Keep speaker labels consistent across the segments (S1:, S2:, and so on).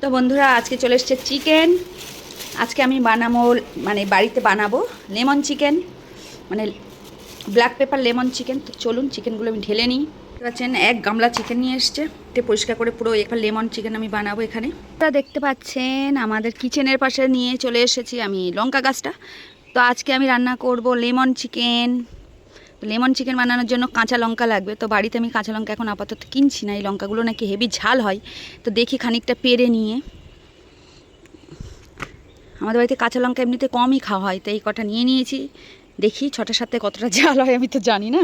S1: তো বন্ধুরা, আজকে চলে এসছে চিকেন আজকে আমি বানাবো মানে বাড়িতে বানাবো লেমন চিকেন মানে ব্ল্যাক পেপার লেমন চিকেন তো চলুন চিকেনগুলো আমি ঢেলে নিই। পাচ্ছেন, এক গামলা চিকেন নিয়ে এসছে। তে পরিষ্কার করে পুরো একটা লেমন চিকেন আমি বানাবো এখানে। আপনারা দেখতে পাচ্ছেন, আমাদের কিচেনের পাশে নিয়ে চলে এসেছি আমি লঙ্কা গাছটা। তো আজকে আমি রান্না করব লেমন চিকেন তো লেমন চিকেন বানানোর জন্য কাঁচা লঙ্কা লাগবে। তো বাড়িতে আমি কাঁচা লঙ্কা এখন আপাতত কিনছি না, এই লঙ্কাগুলো নাকি হেভি ঝাল হয়। তো দেখি খানিকটা পেরে নিয়ে। আমাদের বাড়িতে কাঁচা লঙ্কা এমনিতে কমই খাওয়া হয়, তো এই কটা নিয়ে নিয়েছি। দেখি ছটার সাথে কতটা ঝাল হয়, আমি তো জানি না।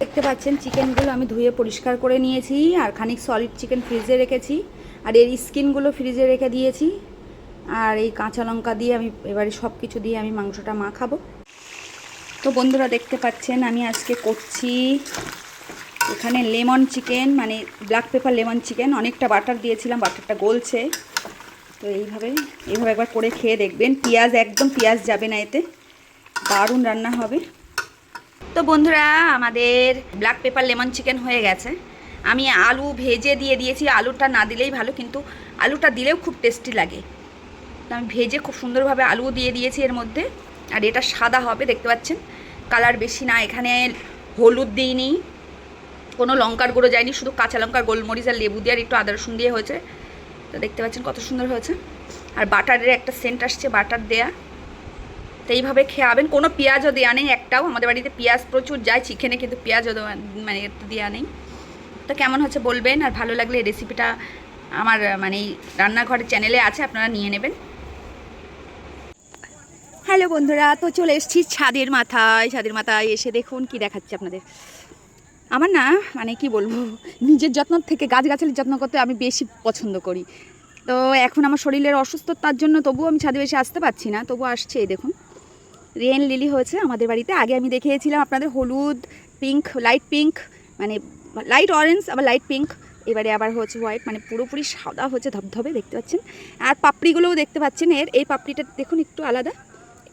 S1: দেখতে পাচ্ছেন চিকেনগুলো আমি ধুয়ে পরিষ্কার করে নিয়েছি, আর খানিক সলিড চিকেন ফ্রিজে রেখেছি, আর এর স্কিনগুলো ফ্রিজে রেখে দিয়েছি। আর এই কাঁচা লঙ্কা দিয়ে আমি এবারে সব কিছু দিয়ে আমি মাংসটা মাখাবো। তো বন্ধুরা দেখতে পাচ্ছেন, আমি আজকে করছি এখানে লেমন চিকেন মানে ব্ল্যাক পেপার লেমন চিকেন। অনেকটা বাটার দিয়েছিলাম বাটারটা গলছে। তো এইভাবে এইভাবে একবার করে খেয়ে দেখবেন। পেঁয়াজ, একদম পেঁয়াজ যাবে না এতে। দারুণ রান্না হবে। তো বন্ধুরা, আমাদের ব্ল্যাক পেপার লেমন চিকেন হয়ে গেছে। আমি আলু ভেজে দিয়ে দিয়েছি। আলুটা না দিলেই ভালো, কিন্তু আলুটা দিলেও খুব টেস্টি লাগে। তো আমি ভেজে খুব সুন্দরভাবে আলু দিয়ে দিয়েছি এর মধ্যে। আর এটা সাদা হবে, দেখতে পাচ্ছেন? কালার বেশি না, এখানে হলুদ দিইনি, কোনো লঙ্কার গুঁড়ো যায়নি, শুধু কাঁচা লঙ্কার গোলমরিচ আর লেবু দিয়ে আর একটু আদা রসুন দিয়ে হয়েছে। তো দেখতে পাচ্ছেন কত সুন্দর হয়েছে। আর বাটারের একটা সেন্ট আসছে, বাটার দেয়া। তো এইভাবে খেয়াবেন, কোনো পেঁয়াজও দেওয়া নেই, একটাও। আমাদের বাড়িতে পেঁয়াজ প্রচুর যায়, চিকেনে কিন্তু পেঁয়াজও মানে দেওয়া নেই। তো কেমন হচ্ছে বলবেন, আর ভালো লাগলে রেসিপিটা আমার মানে রান্নাঘরের চ্যানেলে আছে, আপনারা নিয়ে নেবেন। হ্যালো বন্ধুরা, তো চলে এসেছি ছাদের মাথায়। ছাদের মাথায় এসে দেখুন কি দেখাচ্ছে আপনাদের। আমার না মানে কি বলব, নিজের যত্ন থেকে, গাছগাছালির যত্ন করতে আমি বেশি পছন্দ করি। তো এখন আমার শরীরের অসুস্থতার জন্য তবুও আমি ছাদে বেশি আসতে পারছি না তবু আসছে, এই দেখুন। রেন লিলি হয়েছে আমাদের বাড়িতে। আগে আমি দেখিয়েছিলাম আপনাদের হলুদ পিঙ্ক লাইট পিঙ্ক মানে লাইট অরেঞ্জ আবার লাইট পিঙ্ক এবারে আবার হচ্ছে হোয়াইট মানে পুরোপুরি সাদা হচ্ছে, ধবধবে, দেখতে পাচ্ছেন। আর পাপড়িগুলোও দেখতে পাচ্ছেন এর। এই পাপড়িটা দেখুন একটু আলাদা।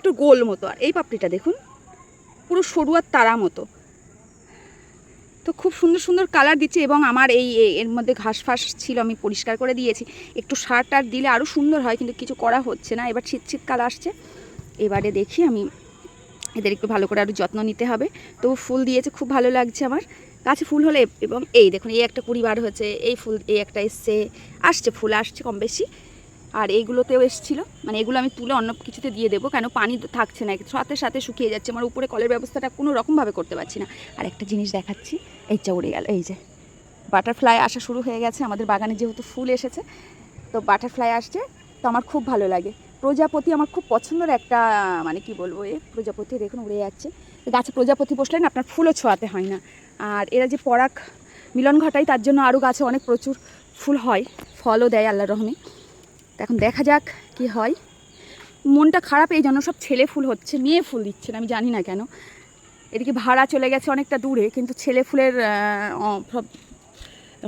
S1: একটু গোল মতো, আর এই পাপড়িটা দেখুন, পুরো সরু আর তারা মতো। তো খুব সুন্দর সুন্দর কালার দিচ্ছে এবং আমার এই এর মধ্যে ঘাস ফাস ছিল, আমি পরিষ্কার করে দিয়েছি। একটু সার টার দিলে আরও সুন্দর হয়, কিন্তু কিছু করা হচ্ছে না। এবার শীত শীতকাল আসছে। এবারে দেখি আমি এদের একটু ভালো করে আরও যত্ন নিতে হবে। তো ফুল দিয়েছে, খুব ভালো লাগছে আমার। গাছে ফুল হলে, এবং এই দেখুন, এই একটা পরিবার হয়েছে এই ফুল, এই একটা এসছে, আসছে, ফুল আসছে কম বেশি। আর এইগুলোতেও এসেছিল। মানে এগুলো আমি তুলে অন্য কিছুতে দিয়ে দেবো। কেন? পানি থাকছে না। সাথে সাথে শুকিয়ে যাচ্ছে। আমার উপরে কলের ব্যবস্থাটা কোনো রকমভাবে করতে পারছি না। আর একটা জিনিস দেখাচ্ছি। এই যা উড়ে গেল। এই যে বাটারফ্লাই আসা শুরু হয়ে গেছে। আমাদের বাগানে যেহেতু ফুল এসেছে, তো বাটারফ্লাই আসছে। তো আমার খুব ভালো লাগে। প্রজাপতি আমার খুব পছন্দের একটা মানে কি বলব এ? প্রজাপতি দেখুন, উড়ে যাচ্ছে। গাছে প্রজাপতি বসলে না আপনার ফুলও ছোঁয়াতে হয় না। আর এরা যে পরাগ মিলন ঘটায়, তার জন্য আরও গাছে অনেক প্রচুর ফুল হয়। ফলও দেয় আল্লাহ রহমে। এখন দেখা যাক কি হয়। মনটা খারাপ, এই জন্য সব ছেলে ফুল হচ্ছে, মেয়ে ফুল দিচ্ছে না, আমি জানি না কেন। এদিকে ভাড়া চলে গেছে অনেকটা দূরে, কিন্তু ছেলে ফুলের সব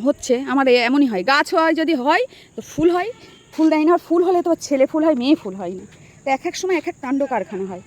S1: হচ্ছে। আমার এমনই হয়, গাছ হয়, যদি হয়, তো ফুল হয়। ফুল দেয় না ফুল হলে তো ছেলে ফুল হয়, মেয়ে ফুল হয় না। তো এক এক সময় এক এক কাণ্ড কারখানা হয়।